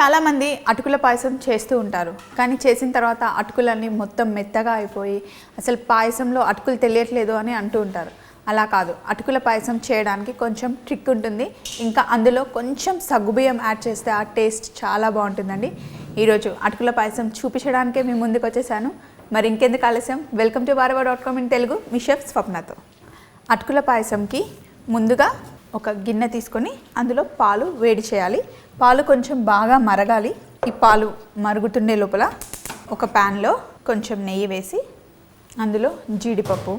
చాలామంది అటుకుల పాయసం చేస్తూ ఉంటారు. కానీ చేసిన తర్వాత అటుకులన్నీ మొత్తం మెత్తగా అయిపోయి అసలు పాయసంలో అటుకులు తెలియట్లేదు అని అంటూ ఉంటారు. అలా కాదు. అటుకుల పాయసం చేయడానికి కొంచెం ట్రిక్ ఉంటుంది. ఇంకా అందులో కొంచెం సగ్గుబియ్యం యాడ్ చేస్తే ఆ టేస్ట్ చాలా బాగుంటుందండి. ఈరోజు అటుకుల పాయసం చూపించడానికే మీ ముందుకు వచ్చేసాను. మరి ఇంకెందుకు ఆలస్యం? Welcome to Vahrehvah dot com in Telugu. Me chef స్వప్నతో. అటుకుల పాయసంకి ముందుగా ఒక గిన్నె తీసుకొని అందులో పాలు వేడి చేయాలి. పాలు కొంచెం బాగా మరగాలి. ఈ పాలు మరుగుతుండే లోపల ఒక ప్యాన్లో కొంచెం నెయ్యి వేసి అందులో జీడిపప్పు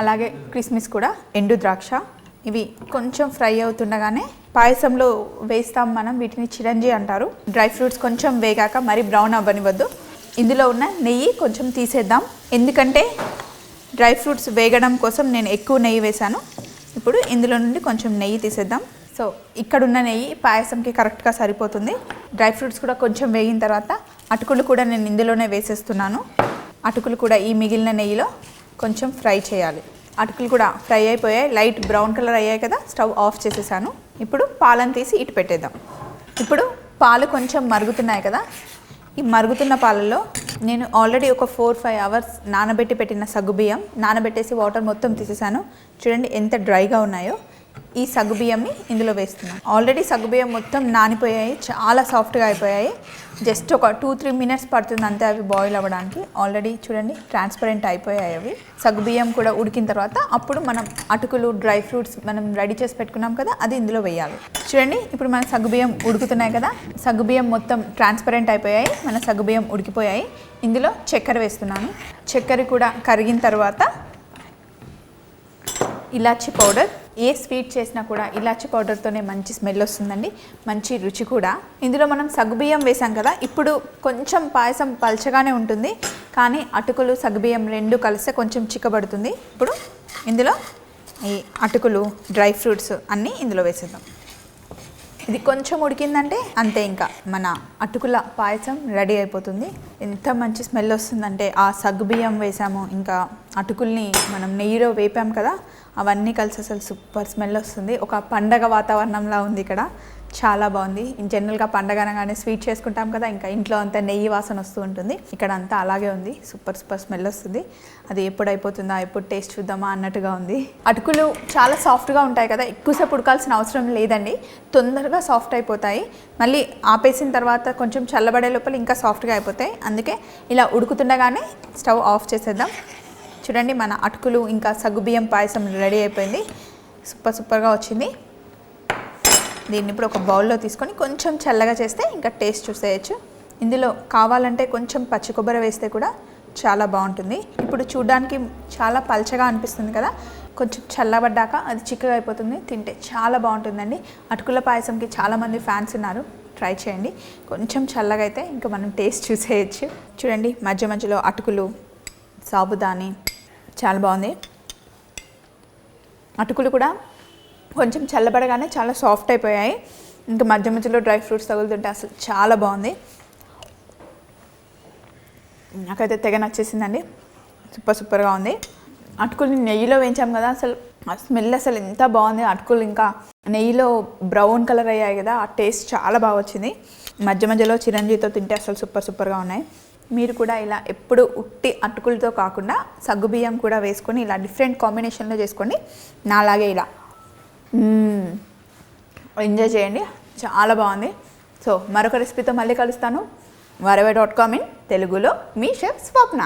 అలాగే కిస్మిస్ కూడా ఎండు ద్రాక్ష ఇవి కొంచెం ఫ్రై అవుతుండగానే పాయసంలో వేస్తాం మనం వీటిని చిరంజీ అంటారు. డ్రై ఫ్రూట్స్ కొంచెం వేగాక మరి బ్రౌన్ అవ్వనివ్వద్దు. ఇందులో ఉన్న నెయ్యి కొంచెం తీసేద్దాం. ఎందుకంటే డ్రై ఫ్రూట్స్ వేగడం కోసం నేను ఎక్కువ నెయ్యి వేశాను. ఇప్పుడు ఇందులో నుండి కొంచెం నెయ్యి తీసేద్దాం. సో ఇక్కడున్న నెయ్యి పాయసంకి కరెక్ట్గా సరిపోతుంది. డ్రై ఫ్రూట్స్ కూడా కొంచెం వేగిన తర్వాత అటుకులు కూడా నేను ఇందులోనే వేసేస్తున్నాను. అటుకులు కూడా ఈ మిగిలిన నెయ్యిలో కొంచెం ఫ్రై చేయాలి. అటుకులు కూడా ఫ్రై అయిపోయాయి. లైట్ బ్రౌన్ కలర్ అయ్యాయి కదా స్టవ్ ఆఫ్ చేసేసాను. ఇప్పుడు పాలను తీసి ఇటు పెట్టేద్దాం. ఇప్పుడు పాలు కొంచెం మరుగుతున్నాయి కదా ఈ మరుగుతున్న పాలలో నేను ఆల్రెడీ ఒక ఫోర్ ఫైవ్ అవర్స్ నానబెట్టి పెట్టిన సగ్గుబియ్యం నానబెట్టేసి వాటర్ మొత్తం తీసేసాను. చూడండి ఎంత డ్రైగా ఉన్నాయో. ఈ సగ్గుబియ్యంని ఇందులో వేస్తున్నాం. ఆల్రెడీ సగ్గుబియ్యం మొత్తం నానిపోయాయి చాలా సాఫ్ట్గా అయిపోయాయి. జస్ట్ ఒక టూ త్రీ మినిట్స్ పడుతుంది అంతే అవి బాయిల్ అవ్వడానికి. ఆల్రెడీ చూడండి ట్రాన్స్పరెంట్ అయిపోయాయి అవి. సగ్గుబియ్యం కూడా ఉడికిన తర్వాత అప్పుడు మనం అటుకులు డ్రై ఫ్రూట్స్ మనం రెడీ చేసి పెట్టుకున్నాం కదా అది ఇందులో వేయాలి. చూడండి ఇప్పుడు మన సగ్గుబియ్యం ఉడుకుతున్నాయి కదా సగ్గుబియ్యం మొత్తం ట్రాన్స్పరెంట్ అయిపోయాయి మన సగ్గుబియ్యం ఉడికిపోయాయి. ఇందులో చక్కెర వేస్తున్నాను. చక్కెర కూడా కరిగిన తర్వాత ఇలాచి పౌడర్ ఏ స్వీట్ చేసినా కూడా ఇలాచి పౌడర్తోనే మంచి స్మెల్ వస్తుందండి మంచి రుచి కూడా. ఇందులో మనం సగ్గుబియ్యం వేసాం కదా ఇప్పుడు కొంచెం పాయసం పల్చగానే ఉంటుంది కానీ అటుకులు సగ్గుబియ్యం రెండు కలిస్తే కొంచెం చిక్కబడుతుంది. ఇప్పుడు ఇందులో ఈ అటుకులు డ్రై ఫ్రూట్స్ అన్నీ ఇందులో వేసేద్దాం. ఇది కొంచెం ఉడికిందంటే అంతే ఇంకా మన అటుకుల పాయసం రెడీ అయిపోతుంది. ఎంత మంచి స్మెల్ వస్తుందంటే ఆ సగ్గుబియ్యం వేసాము ఇంకా అటుకుల్ని మనం నెయ్యిలో వేపాం కదా అవన్నీ కలిసి అసలు సూపర్ స్మెల్ వస్తుంది. ఒక పండగ వాతావరణంలా ఉంది ఇక్కడ. చాలా బాగుంది. జనరల్గా పండగ అనగానే స్వీట్ చేసుకుంటాం కదా ఇంకా ఇంట్లో అంతా నెయ్యి వాసన వస్తూ ఉంటుంది. ఇక్కడ అంతా అలాగే ఉంది. సూపర్ సూపర్ స్మెల్ వస్తుంది. అది ఎప్పుడు అయిపోతుందా ఎప్పుడు టేస్ట్ చూద్దామా అన్నట్టుగా ఉంది. అటుకులు చాలా సాఫ్ట్గా ఉంటాయి కదా ఎక్కువసేపు ఉడకాల్సిన అవసరం లేదండి. తొందరగా సాఫ్ట్ అయిపోతాయి. మళ్ళీ ఆపేసిన తర్వాత కొంచెం చల్లబడే లోపల ఇంకా సాఫ్ట్గా అయిపోతాయి. అందుకే ఇలా ఉడుకుతుండగానే స్టవ్ ఆఫ్ చేసేద్దాం. చూడండి మన అటుకులు ఇంకా సగ్గుబియ్యం పాయసం రెడీ అయిపోయింది. సూపర్ సూపర్గా వచ్చింది. దీన్ని ఇప్పుడు ఒక బౌల్లో తీసుకొని కొంచెం చల్లగా చేస్తే ఇంకా టేస్ట్ చూసేయచ్చు. ఇందులో కావాలంటే కొంచెం పచ్చి కొబ్బరి వేస్తే కూడా చాలా బాగుంటుంది. ఇప్పుడు చూడడానికి చాలా పల్చగా అనిపిస్తుంది కదా? కొంచెం చల్లబడ్డాక అది చిక్కగా అయిపోతుంది. తింటే చాలా బాగుంటుందండి. అటుకుల పాయసంకి చాలామంది ఫ్యాన్స్ ఉన్నారు. ట్రై చేయండి. కొంచెం చల్లగా అయితే ఇంకా మనం టేస్ట్ చూసేయచ్చు. చూడండి మధ్య మధ్యలో అటుకులు సాబుదాని చాలా బాగుంది. అటుకులు కూడా కొంచెం చల్లబడగానే చాలా సాఫ్ట్ అయిపోయాయి. ఇంకా మధ్య మధ్యలో డ్రై ఫ్రూట్స్ తగులుతుంటే అసలు చాలా బాగుంది. నాకైతే తెగ నచ్చేసిందండి. సూపర్ సూపర్గా ఉంది. అటుకులు నెయ్యిలో వేయించాం కదా అసలు ఆ స్మెల్ అసలు ఎంత బాగుంది. అటుకులు ఇంకా నెయ్యిలో బ్రౌన్ కలర్ అయ్యాయి కదా ఆ టేస్ట్ చాలా బాగా వచ్చింది. మధ్య మధ్యలో చిరంజీవితో తింటే అసలు సూపర్ సూపర్గా ఉన్నాయి. మీరు కూడా ఇలా ఎప్పుడు ఉట్టి అటుకులతో కాకుండా సగ్గుబియ్యం కూడా వేసుకొని ఇలా డిఫరెంట్ కాంబినేషన్లో చేసుకోండి నాలాగే ఇలా ఎంజాయ్ చేయండి. చాలా బాగుంది. సో మరొక రెసిపీతో మళ్ళీ కలుస్తాను. వరవే డాట్ కామ్ ఇన్ తెలుగులో. మీ షెఫ్ స్వప్న.